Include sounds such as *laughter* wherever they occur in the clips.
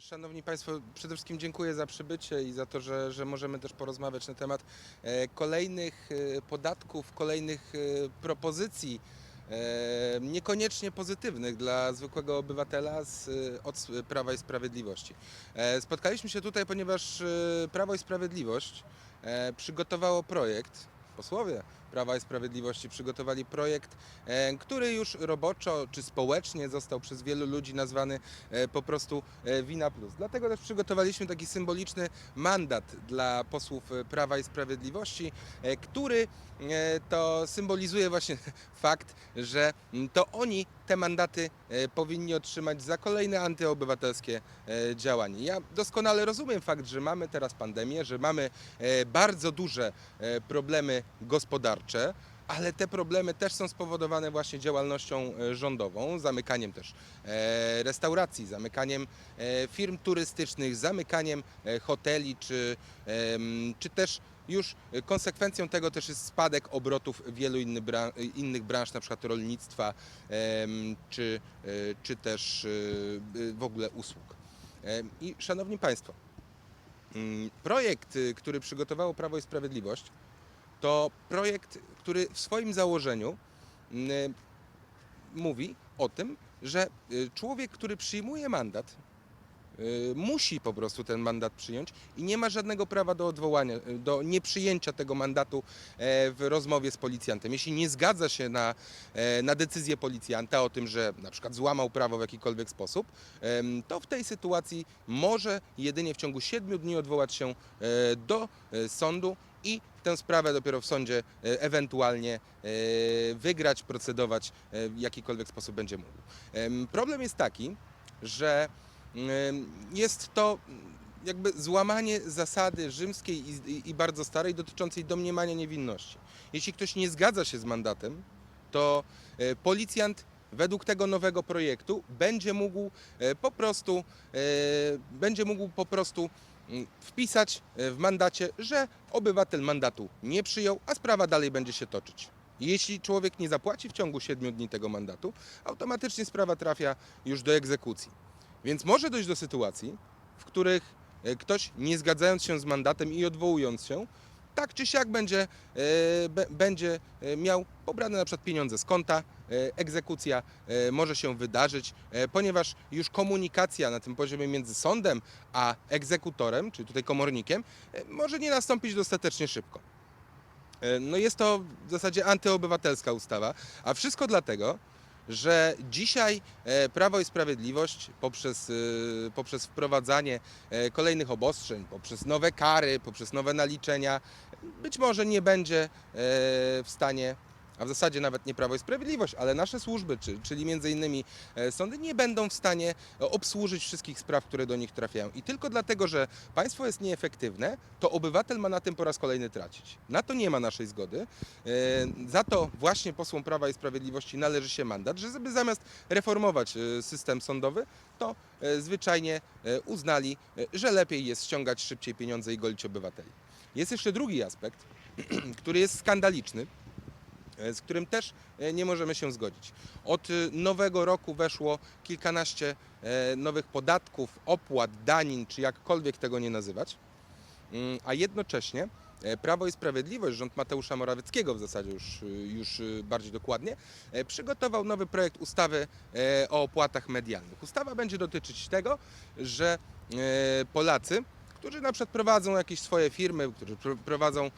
Szanowni Państwo, przede wszystkim dziękuję za przybycie i za to, że, że możemy też porozmawiać na temat e, kolejnych e, podatków, kolejnych e, propozycji niekoniecznie pozytywnych dla zwykłego obywatela z, od Prawa i Sprawiedliwości. Spotkaliśmy się tutaj, ponieważ Prawo i Sprawiedliwość przygotowało projekt, posłowie Prawa i Sprawiedliwości przygotowali projekt, e, który już roboczo czy społecznie został przez wielu ludzi nazwany e, po prostu e, Wina Plus. Dlatego też przygotowaliśmy taki symboliczny mandat dla posłów Prawa i Sprawiedliwości, który to symbolizuje właśnie *laughs* fakt, że to oni te mandaty powinni otrzymać za kolejne antyobywatelskie działanie. Ja doskonale rozumiem fakt, że mamy teraz pandemię, że mamy bardzo duże problemy gospodarcze, ale te problemy też są spowodowane właśnie działalnością e, rządową, zamykaniem też e, restauracji, zamykaniem e, firm turystycznych, zamykaniem hoteli, czy, czy też już konsekwencją tego też jest spadek obrotów wielu bran- innych branż, na przykład rolnictwa, czy, czy też w ogóle usług. I szanowni Państwo, mm, projekt, który przygotowało Prawo i Sprawiedliwość, to projekt, który w swoim założeniu mm, mówi o tym, że y, człowiek, który przyjmuje mandat, y, musi po prostu ten mandat przyjąć i nie ma żadnego prawa do odwołania, y, do nieprzyjęcia tego mandatu e, w rozmowie z policjantem. Jeśli nie zgadza się na, e, na decyzję policjanta o tym, że na przykład złamał prawo w jakikolwiek sposób, to w tej sytuacji może jedynie w ciągu 7 dni odwołać się e, do sądu i tę sprawę dopiero w sądzie e, ewentualnie e, wygrać, procedować e, w jakikolwiek sposób będzie mógł. Em, Problem jest taki, że jest to jakby złamanie zasady rzymskiej i, bardzo starej dotyczącej domniemania niewinności. Jeśli ktoś nie zgadza się z mandatem, to policjant według tego nowego projektu będzie mógł po prostu będzie mógł po prostu mm, wpisać e, w mandacie, że obywatel mandatu nie przyjął, a sprawa dalej będzie się toczyć. Jeśli człowiek nie zapłaci w ciągu 7 dni tego mandatu, automatycznie sprawa trafia już do egzekucji. Więc może dojść do sytuacji, w których e, ktoś nie zgadzając się z mandatem i odwołując się, tak czy siak będzie, e, będzie e, miał pobrane na przykład pieniądze z konta, e, egzekucja może się wydarzyć, ponieważ już komunikacja na tym poziomie między sądem a egzekutorem, czyli tutaj komornikiem, może nie nastąpić dostatecznie szybko. No jest to w zasadzie antyobywatelska ustawa, a wszystko dlatego, że dzisiaj e, Prawo i Sprawiedliwość poprzez, e, poprzez wprowadzanie e, kolejnych obostrzeń, poprzez nowe kary, poprzez nowe naliczenia, być może nie będzie w stanie, a w zasadzie nawet nie Prawo i Sprawiedliwość, ale nasze służby, czy- czyli między innymi e, sądy, nie będą w stanie e, obsłużyć wszystkich spraw, które do nich trafiają. I tylko dlatego, że państwo jest nieefektywne, to obywatel ma na tym po raz kolejny tracić. Na to nie ma naszej zgody. E, Za to właśnie posłom Prawa i Sprawiedliwości należy się mandat, że żeby zamiast reformować system sądowy, to zwyczajnie uznali, że lepiej jest ściągać szybciej pieniądze i golić obywateli. Jest jeszcze drugi aspekt, *clears throat* który jest skandaliczny, z którym też e, nie możemy się zgodzić. Od e, nowego roku weszło kilkanaście e, nowych podatków, opłat, danin, czy jakkolwiek tego nie nazywać, Mm, a jednocześnie e, Prawo i Sprawiedliwość, rząd Mateusza Morawieckiego w zasadzie już, już bardziej dokładnie, e, przygotował nowy projekt ustawy e, o opłatach medialnych. Ustawa będzie dotyczyć tego, że e, Polacy, którzy na przykład prowadzą jakieś swoje firmy, którzy pr- prowadzą,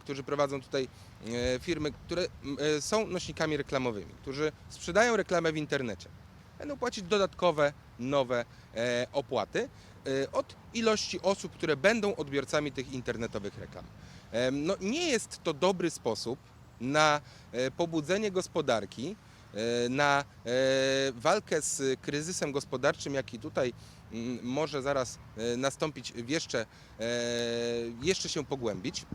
którzy prowadzą tutaj e, firmy, które e, są nośnikami reklamowymi, którzy sprzedają reklamę w internecie, będą płacić dodatkowe, nowe e, opłaty od ilości osób, które będą odbiorcami tych internetowych reklam. No, nie jest to dobry sposób na pobudzenie gospodarki, na walkę z kryzysem gospodarczym, jaki tutaj może zaraz e, nastąpić, jeszcze, e, jeszcze się pogłębić,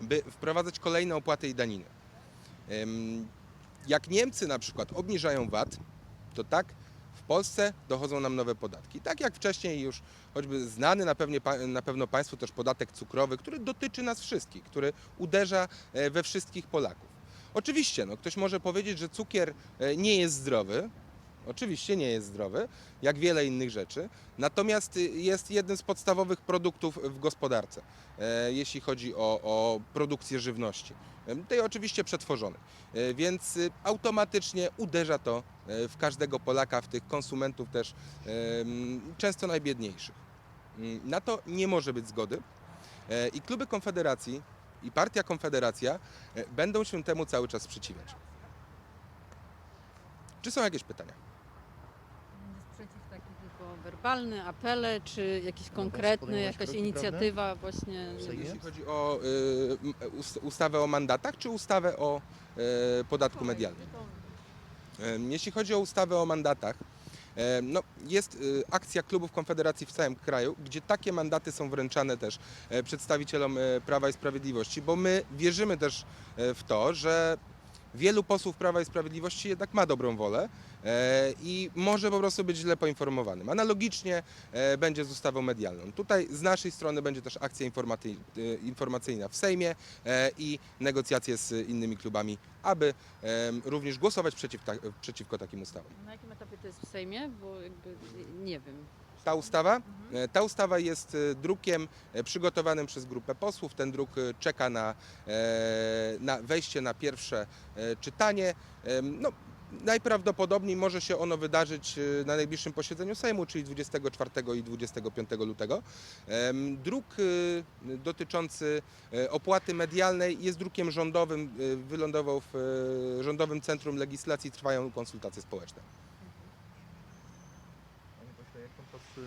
by wprowadzać kolejne opłaty i daniny. Jak Niemcy na przykład obniżają VAT, to tak w Polsce dochodzą nam nowe podatki. Tak jak wcześniej już choćby znany na, pewnie, na pewno Państwu też podatek cukrowy, który dotyczy nas wszystkich, który uderza e, we wszystkich Polaków. Oczywiście, no, ktoś może powiedzieć, że cukier nie jest zdrowy. Oczywiście nie jest zdrowy, jak wiele innych rzeczy, natomiast y, jest jednym z podstawowych produktów w gospodarce, e, jeśli chodzi o, o produkcję żywności. E, Tej oczywiście przetworzonej, E, więc y, automatycznie uderza to w każdego Polaka, w tych konsumentów też często najbiedniejszych. Mm, Na to nie może być zgody i kluby Konfederacji i partia Konfederacja będą się temu cały czas sprzeciwiać. Czy są jakieś pytania? Werbalny, apele, czy jakiś konkretny, podejmować jakaś inicjatywa właśnie. Jeśli chodzi o y, ust- ustawę o mandatach, czy ustawę o y, podatku medialnym? Em, Jeśli chodzi o ustawę o mandatach, em, no, jest y, akcja klubów Konfederacji w całym kraju, gdzie takie mandaty są wręczane też przedstawicielom Prawa i Sprawiedliwości, bo my wierzymy też w to, że wielu posłów Prawa i Sprawiedliwości jednak ma dobrą wolę e, i może po prostu być źle poinformowanym. Analogicznie e, będzie z ustawą medialną. Tutaj z naszej strony będzie też akcja e, informacyjna w Sejmie i negocjacje z innymi klubami, aby również głosować przeciw przeciwko takim ustawom. Na jakim etapie to jest w Sejmie? Bo jakby nie wiem. Ta ustawa, e, ta ustawa jest e, drukiem e, przygotowanym przez grupę posłów. Ten druk czeka na, na wejście na pierwsze czytanie. No, najprawdopodobniej może się ono wydarzyć na najbliższym posiedzeniu Sejmu, czyli 24 i 25 lutego. Druk dotyczący opłaty medialnej jest drukiem rządowym, wylądował w Rządowym Centrum Legislacji, trwają konsultacje społeczne.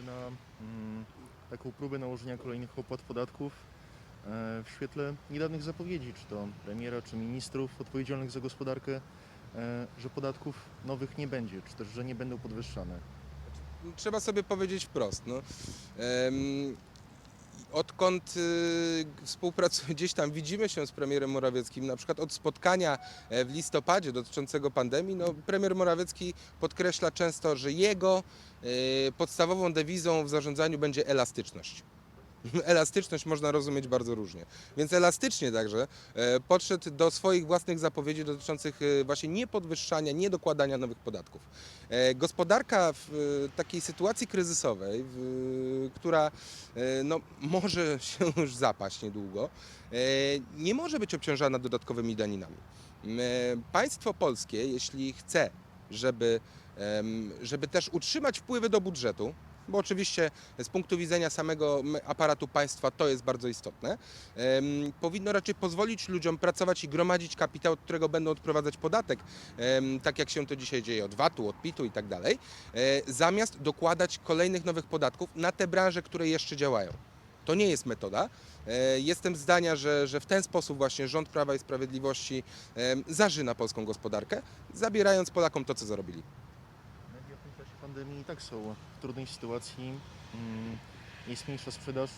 Na mm, taką próbę nałożenia kolejnych opłat podatków e, w świetle niedawnych zapowiedzi, czy to premiera, czy ministrów odpowiedzialnych za gospodarkę, e, że podatków nowych nie będzie, czy też, że nie będą podwyższane? trzeba sobie powiedzieć wprost. No. Em, Odkąd y, współpracuję *laughs* gdzieś tam, widzimy się z premierem Morawieckim, na przykład od spotkania e, w listopadzie dotyczącego pandemii, no, premier Morawiecki podkreśla często, że jego y, podstawową dewizą w zarządzaniu będzie elastyczność. *laughs* Elastyczność można rozumieć bardzo różnie. Więc elastycznie także e, podszedł do swoich własnych zapowiedzi dotyczących e, właśnie niepodwyższania, niedokładania nowych podatków. E, Gospodarka w takiej sytuacji kryzysowej, która no, *laughs* może się już zapaść niedługo, nie może być obciążana dodatkowymi daninami. Państwo polskie, jeśli chce, żeby, żeby też utrzymać wpływy do budżetu, bo oczywiście z punktu widzenia samego aparatu państwa to jest bardzo istotne, powinno raczej pozwolić ludziom pracować i gromadzić kapitał, od którego będą odprowadzać podatek, tak jak się to dzisiaj dzieje od VAT-u, od PIT-u i tak dalej, e, zamiast dokładać kolejnych nowych podatków na te branże, które jeszcze działają. To nie jest metoda. E, Jestem zdania, że, że w ten sposób właśnie rząd Prawa i Sprawiedliwości em, zarzyna polską gospodarkę, zabierając Polakom to, co zarobili. Media w tym czasie pandemii i tak są w trudnej sytuacji. Mm, Jest mniejsza sprzedaż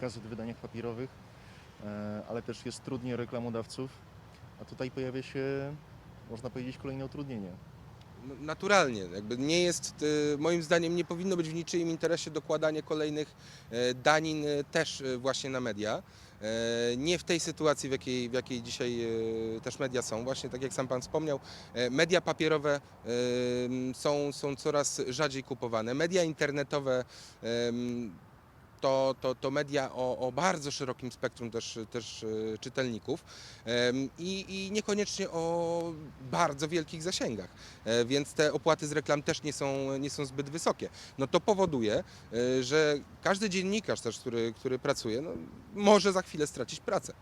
gazet w wydaniach papierowych, e, ale też jest trudniej reklamodawców, a tutaj pojawia się, można powiedzieć, kolejne utrudnienie. No, Naturalnie, jakby nie jest, e, moim zdaniem, nie powinno być w niczyim interesie dokładanie kolejnych e, danin też właśnie na media. E, Nie w tej sytuacji, w jakiej, w jakiej dzisiaj e, też media są. Właśnie tak jak sam Pan wspomniał, e, media papierowe są, są coraz rzadziej kupowane. Media internetowe to, to, to media o, o bardzo szerokim spektrum też, też e, czytelników i, i niekoniecznie o bardzo wielkich zasięgach. E, więc te opłaty z reklam też nie są, nie są zbyt wysokie. No to powoduje, e, że każdy dziennikarz też, który, który pracuje, no, może za chwilę stracić pracę.